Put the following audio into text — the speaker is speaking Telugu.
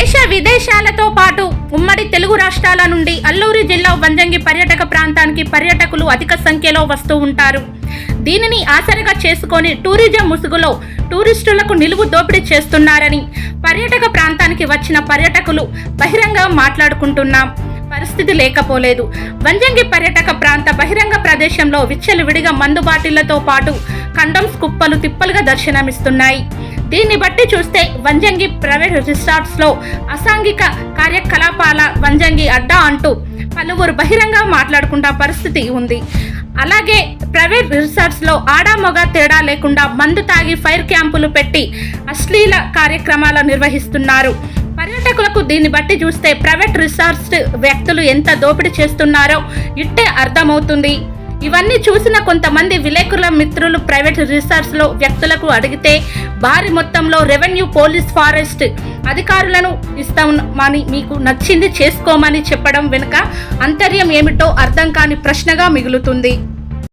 దేశ విదేశాలతో పాటు ఉమ్మడి తెలుగు రాష్ట్రాల నుండి అల్లూరి జిల్లా వంజంగి పర్యాటక ప్రాంతానికి పర్యాటకులు అధిక సంఖ్యలో వస్తూ ఉంటారు. దీనిని ఆసరిగా చేసుకొని టూరిజం ముసుగులో టూరిస్టులకు నిలువు దోపిడీ చేస్తున్నారని పర్యాటక ప్రాంతానికి వచ్చిన పర్యాటకులు బహిరంగ మాట్లాడుకుంటున్నాం. పరిస్థితి లేకపోలేదు. వంజంగి పర్యాటక ప్రాంత బహిరంగ ప్రదేశంలో విచ్చలవిడిగా మందు బాటిళ్ళతో పాటు కండమ్స్ కుప్పలు తిప్పలుగా దర్శనమిస్తున్నాయి. దీన్ని బట్టి చూస్తే వంజంగి ప్రైవేట్ రిసార్ట్స్లో అసాంఘిక కార్యకలాపాల వంజంగి అడ్డా అంటూ పలువురు బహిరంగ మాట్లాడుకుంటా పరిస్థితి ఉంది. అలాగే ప్రైవేట్ రిసార్ట్స్లో ఆడా తేడా లేకుండా మందు తాగి ఫైర్ క్యాంపులు పెట్టి అశ్లీల కార్యక్రమాలు నిర్వహిస్తున్నారు. పర్యాటకులకు దీన్ని బట్టి చూస్తే ప్రైవేట్ రిసార్ట్స్ వ్యక్తులు ఎంత దోపిడీ చేస్తున్నారో ఇట్టే అర్థమవుతుంది. ఇవన్నీ చూసిన కొంతమంది విలేకరుల మిత్రులు ప్రైవేట్ రిసార్ట్స్లో వ్యక్తులకు అడిగితే భారీ మొత్తంలో రెవెన్యూ పోలీస్ ఫారెస్ట్ అధికారులను ఇస్తామని మీకు నచ్చింది చేసుకోమని చెప్పడం వెనుక అంతర్యం ఏమిటో అర్థం కాని ప్రశ్నగా మిగులుతుంది.